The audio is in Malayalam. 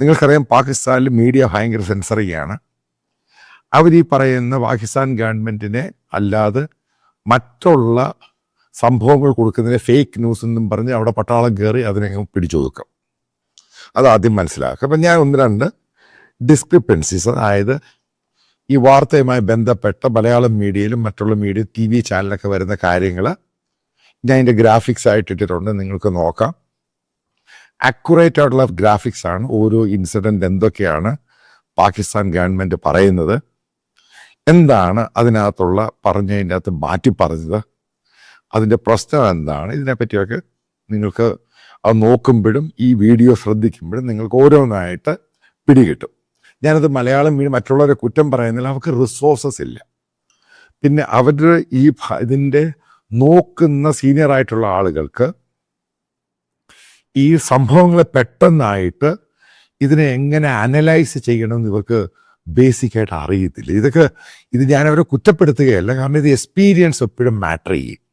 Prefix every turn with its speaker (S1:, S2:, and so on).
S1: നിങ്ങൾക്കറിയാം പാകിസ്ഥാനിൽ മീഡിയ ഭയങ്കര സെൻസറിയാണ്. അവർ ഈ പറയുന്ന പാകിസ്ഥാൻ ഗവൺമെന്റിനെ അല്ലാതെ മറ്റുള്ള സംഭവങ്ങൾ കൊടുക്കുന്നതിനെ ഫേക്ക് ന്യൂസ് എന്നും പറഞ്ഞ് അവിടെ പട്ടാളം കയറി അതിനെ പിടിച്ചൊതുക്കാം. ആദ്യം മനസ്സിലാക്കുക. അപ്പം ഞാൻ ഒന്ന് രണ്ട് ഡിസ്ക്രിപ്പൻസീസ് അതായത് ഈ വാർത്തയുമായി ബന്ധപ്പെട്ട മലയാളം മീഡിയയിലും മറ്റുള്ള മീഡിയ ടി വി ചാനലൊക്കെ വരുന്ന കാര്യങ്ങൾ ഞാൻ അതിന്റെ ഗ്രാഫിക്സ് ആയിട്ട് ഇട്ടിട്ടുണ്ട്. നിങ്ങൾക്ക് നോക്കാം. അക്യുറേറ്റ് ആയിട്ടുള്ള ഗ്രാഫിക്സ് ആണ് ഓരോ ഇൻസിഡന്റ് എന്തൊക്കെയാണ് പാകിസ്ഥാൻ ഗവൺമെന്റ് പറയുന്നത്. എന്താണ് അതിനകത്തുള്ള പറഞ്ഞതിന്റെ അകത്ത് മാറ്റി പറഞ്ഞത്. അതിന്റെ പ്രശ്നം എന്താണ്? ഇതിനെപ്പറ്റിയൊക്കെ നിങ്ങൾക്ക് അത് നോക്കുമ്പോഴും ഈ വീഡിയോ ശ്രദ്ധിക്കുമ്പോഴും നിങ്ങൾക്ക് ഓരോന്നായിട്ട് പിടികിട്ടും. ഞാനത് മലയാളം വീട് മറ്റുള്ളവരെ കുറ്റം പറയുന്നില്ല അവർക്ക് റിസോഴ്സസ് ഇല്ല. പിന്നെ അവരുടെ ഈ ഇതിന്റെ നോക്കുന്ന സീനിയർ ആയിട്ടുള്ള ആളുകൾക്ക് ഈ സംഭവങ്ങളെ പെട്ടെന്നായിട്ട് ഇതിനെ എങ്ങനെ അനലൈസ് ചെയ്യണം എന്ന് ഇവർക്ക് ബേസിക്കായിട്ട് അറിയത്തില്ല. ഇതൊക്കെ ഇത് ഞാൻ കുറ്റപ്പെടുത്തുകയല്ല. കാരണം ഇത് എക്സ്പീരിയൻസ് എപ്പോഴും മാറ്റർ ചെയ്യും.